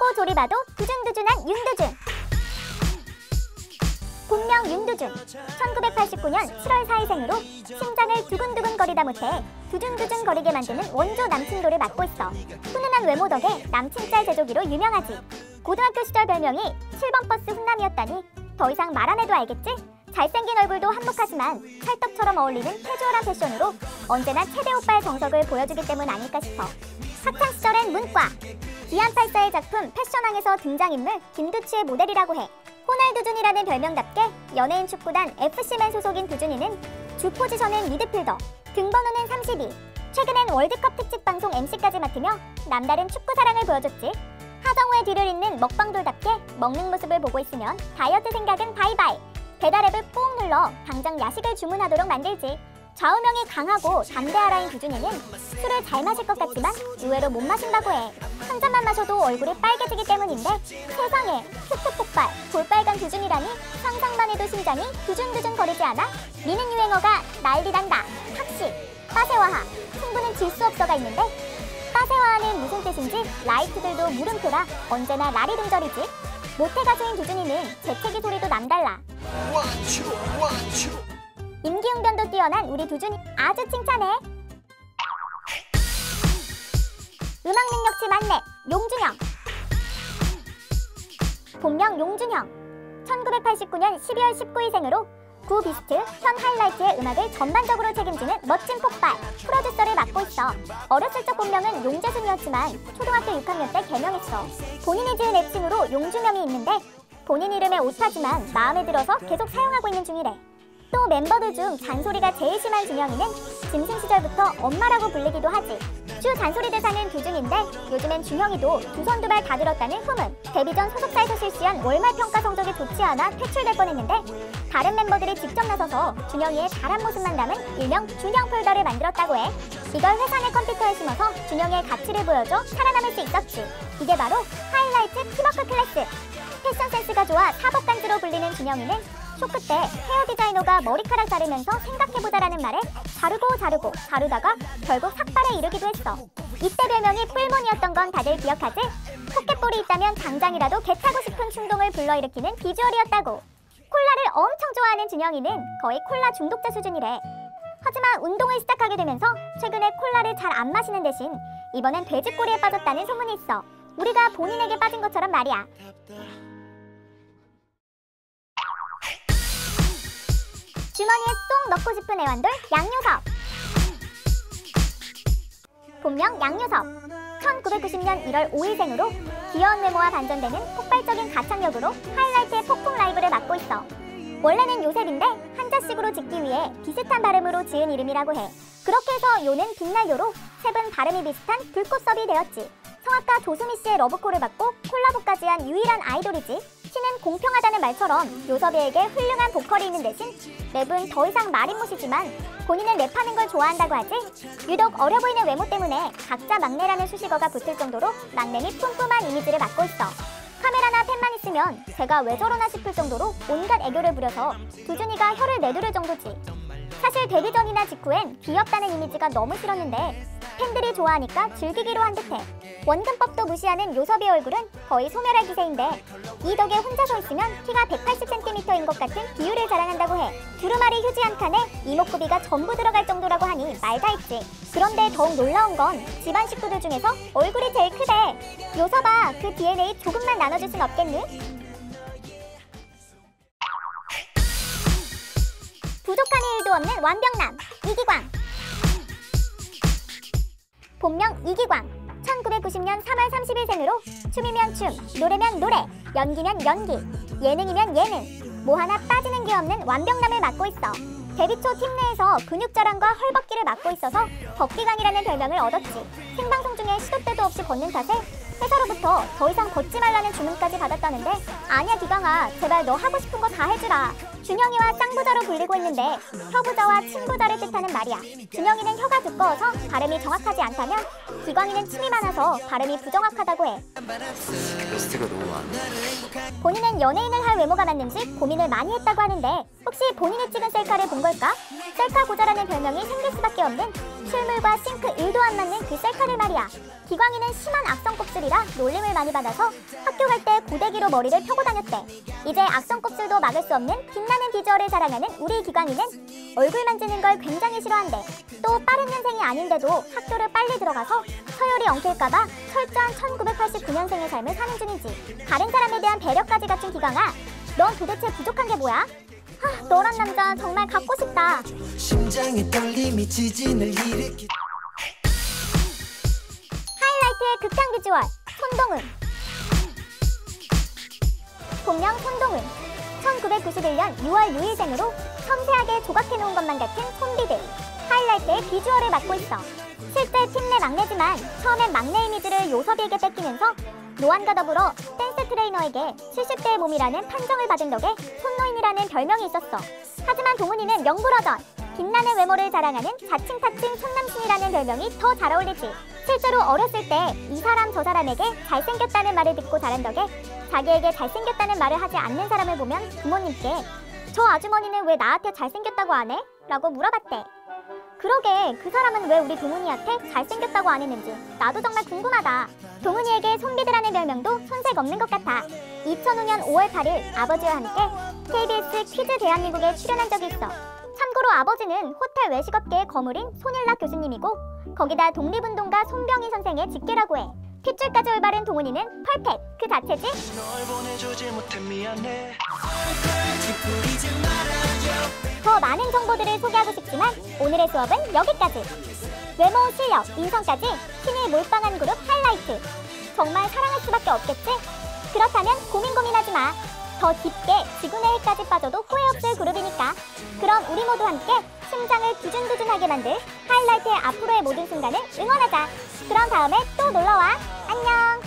보고 조리봐도 두준두준한 윤두준. 본명 윤두준. 1989년 7월 4일생으로 심장을 두근두근 거리다 못해 두준두준 거리게 만드는 원조 남친도를 맡고 있어. 훈훈한 외모 덕에 남친 짤 제조기로 유명하지. 고등학교 시절 별명이 7번 버스 훈남이었다니 더 이상 말 안 해도 알겠지? 잘생긴 얼굴도 한몫하지만 찰떡처럼 어울리는 캐주얼한 패션으로 언제나 최대 오빠의 정석을 보여주기 때문 아닐까 싶어. 학창 시절엔 문과 기안84의 작품 패션왕에서 등장인물 김두치의 모델이라고 해. 호날두준이라는 별명답게 연예인 축구단 FC맨 소속인 두준이는 주 포지션은 미드필더 등번호는 32 최근엔 월드컵 특집 방송 MC까지 맡으며 남다른 축구 사랑을 보여줬지. 하정우의 뒤를 잇는 먹방돌답게 먹는 모습을 보고 있으면 다이어트 생각은 바이바이. 배달앱을 꾹 눌러 당장 야식을 주문하도록 만들지 좌우명이 강하고 담대하라인 두준이는 술을 잘 마실 것 같지만 의외로 못 마신다고 해. 한 잔만 마셔도 얼굴이 빨개지기 때문인데 세상에 큐트 폭발 볼빨간 두준이라니 상상만 해도 심장이 두준두준 거리지 않아? 미는 유행어가 난리난다. 탁시 빠세와하. 승부는 질 수 없어가 있는데 빠세와하는 무슨 뜻인지 라이트들도 물음표라 언제나 라리둥절이지. 모태 가수인 두준이는 재채기 소리도 남달라. 원추 원추 임기응변도 뛰어난 우리 두준이 아주 칭찬해. 음악 능력치 만렙 용준형. 본명 용준형. 1989년 12월 19일 생으로 구 비스트, 현 하이라이트의 음악을 전반적으로 책임지는 멋진 폭발 프로듀서를 맡고 있어. 어렸을 적 본명은 용재순이었지만 초등학교 6학년 때 개명했어. 본인이 지은 애칭으로 용준형이 있는데 본인 이름에 오타지만 마음에 들어서 계속 사용하고 있는 중이래. 또 멤버들 중 잔소리가 제일 심한 준영이는 짐승 시절부터 엄마라고 불리기도 하지. 주 잔소리 대사는 두준인데 요즘엔 준영이도 두 손 두 발 다 들었다는 후문. 데뷔 전 소속사에서 실시한 월말 평가 성적이 좋지 않아 퇴출될 뻔했는데 다른 멤버들이 직접 나서서 준영이의 잘한 모습만 담은 일명 준영 폴더를 만들었다고 해. 이걸 회사 내 컴퓨터에 심어서 준영이의 가치를 보여줘 살아남을 수 있었지. 이게 바로 하이라이트 팀워크 클래스. 패션 센스가 좋아 사법간지로 불리는 준영이는 쇼크 때 헤어 디자이너가 머리카락 자르면서 생각해보자라는 말에 자르고 자르고 자르다가 결국 삭발에 이르기도 했어. 이때 별명이 뿔몬이었던 건 다들 기억하지? 포켓볼이 있다면 당장이라도 개 타고 싶은 충동을 불러일으키는 비주얼이었다고. 콜라를 엄청 좋아하는 준영이는 거의 콜라 중독자 수준이래. 하지만 운동을 시작하게 되면서 최근에 콜라를 잘 안 마시는 대신 이번엔 돼지꼬리에 빠졌다는 소문이 있어. 우리가 본인에게 빠진 것처럼 말이야. 주머니에 쏙 넣고 싶은 애완돌 양요섭. 본명 양요섭. 1990년 1월 5일생으로 귀여운 외모와 반전되는 폭발적인 가창력으로 하이라이트의 폭풍 라이브를 맡고 있어. 원래는 요셉인데 한자식으로 짓기 위해 비슷한 발음으로 지은 이름이라고 해. 그렇게 해서 요는 빛날요로 셉은 발음이 비슷한 불꽃섭이 되었지. 성악가 조수미 씨의 러브콜을 받고 콜라보까지 한 유일한 아이돌이지 신은 공평하다는 말처럼 요섭이에게 훌륭한 보컬이 있는 대신 랩은 더 이상 말인 못이지만 본인은 랩하는 걸 좋아한다고 하지 유독 어려 보이는 외모 때문에 각자 막내라는 수식어가 붙을 정도로 막내미 뿜뿜한 이미지를 맡고 있어. 카메라나 펜만 있으면 제가 왜 저러나 싶을 정도로 온갖 애교를 부려서 두준이가 혀를 내두를 정도지. 사실 데뷔 전이나 직후엔 귀엽다는 이미지가 너무 싫었는데 팬들이 좋아하니까 즐기기로 한 듯해. 원근법도 무시하는 요섭이 얼굴은 거의 소멸할 기세인데 이 덕에 혼자 서 있으면 키가 180cm인 것 같은 비율을 자랑한다고 해. 두루마리 휴지 한 칸에 이목구비가 전부 들어갈 정도라고 하니 말 다 했지. 그런데 더욱 놀라운 건 집안 식구들 중에서 얼굴이 제일 크대. 요섭아 그 DNA 조금만 나눠줄 순 없겠니? 부족한 일도 없는 완벽남 이기광. 본명 이기광. 1990년 3월 30일 생으로 춤이면 춤, 노래면 노래, 연기면 연기, 예능이면 예능. 뭐 하나 빠지는 게 없는 완벽남을 맡고 있어. 데뷔 초 팀 내에서 근육 자랑과 헐벗기를 맡고 있어서 덕기광이라는 별명을 얻었지. 생방송 중에 시도 때도 없이 걷는 탓에 회사로부터 더 이상 걷지 말라는 주문까지 받았다는데 아니야 기광아. 제발 너 하고 싶은 거 다 해주라 준영이와 쌍부저로 불리고 있는데 혀부저와 친부저를 뜻하는 말이야. 준영이는 혀가 두꺼워서 발음이 정확하지 않다면 기광이는 침이 많아서 발음이 부정확하다고 해. 퀘스트가 너무 많네. 본인은 연예인을 할 외모가 맞는지 고민을 많이 했다고 하는데 혹시 본인이 찍은 셀카를 본 걸까? 셀카 고자라는 별명이 생길 수밖에 없는 실물과 싱크 1도 안 맞는 그 셀카를 말이야. 기광이는 심한 악성 곱슬이라 놀림을 많이 받아서 학교 갈 때 고데기로 머리를 펴고 다녔대. 이제 악성 곱슬도 막을 수 없는 빛나는 비주얼을 자랑하는 우리 기광이는 얼굴 만지는 걸 굉장히 싫어한대. 또 빠른 년생이 아닌데도 학교를 빨리 들어가서 서열이 엉킬까봐 철저한 1989년생의 삶을 사는 중이지. 다른 사람에 대한 배려까지 갖춘 기광아, 넌 도대체 부족한 게 뭐야? 하, 너란 남자 정말 갖고 싶다. 하이라이트의 극한 비주얼 손동은 본명 손동은 1991년 6월 6일생으로 섬세하게 조각해놓은 것만 같은 손비들. 하이라이트의 비주얼을 맡고 있어. 실제 팀내 막내지만 처음엔 막내 이미지를 요섭이에게 뺏기면서 노안과 더불어 댄스 트레이너에게 70대의 몸이라는 판정을 받은 덕에 손노인이라는 별명이 있었어. 하지만 동훈이는 명불허전 빛나는 외모를 자랑하는 자칭 타칭 손남신이라는 별명이 더 잘 어울리지 실제로 어렸을 때 이 사람 저 사람에게 잘생겼다는 말을 듣고 자란 덕에 자기에게 잘생겼다는 말을 하지 않는 사람을 보면 부모님께 저 아주머니는 왜 나한테 잘생겼다고 안 해? 라고 물어봤대. 그러게 그 사람은 왜 우리 동훈이한테 잘생겼다고 안 했는지 나도 정말 궁금하다. 동훈이에게 손비드라는 별명도 손색 없는 것 같아. 2005년 5월 8일 아버지와 함께 KBS 퀴즈 대한민국에 출연한 적이 있어. 참고로 아버지는 호텔 외식업계의 거물인 손일락 교수님이고 거기다 독립운동가 손병희 선생의 직계라고 해. 핏줄까지 올바른 동훈이는 펄펙 그 자체지? 널 보내주지 못해 미안해 더 많은 정보들을 소개하고 싶지만 오늘의 수업은 여기까지. 외모, 실력, 인성까지 신이 몰빵한 그룹 하이라이트. 정말 사랑할 수밖에 없겠지? 그렇다면 고민 고민하지 마. 더 깊게 지구내 해까지 빠져도 후회 없을 그룹이니까. 그럼 우리 모두 함께 심장을 두준두준하게 만들 하이라이트의 앞으로의 모든 순간을 응원하자. 그럼 다음에 또 놀러와. 안녕.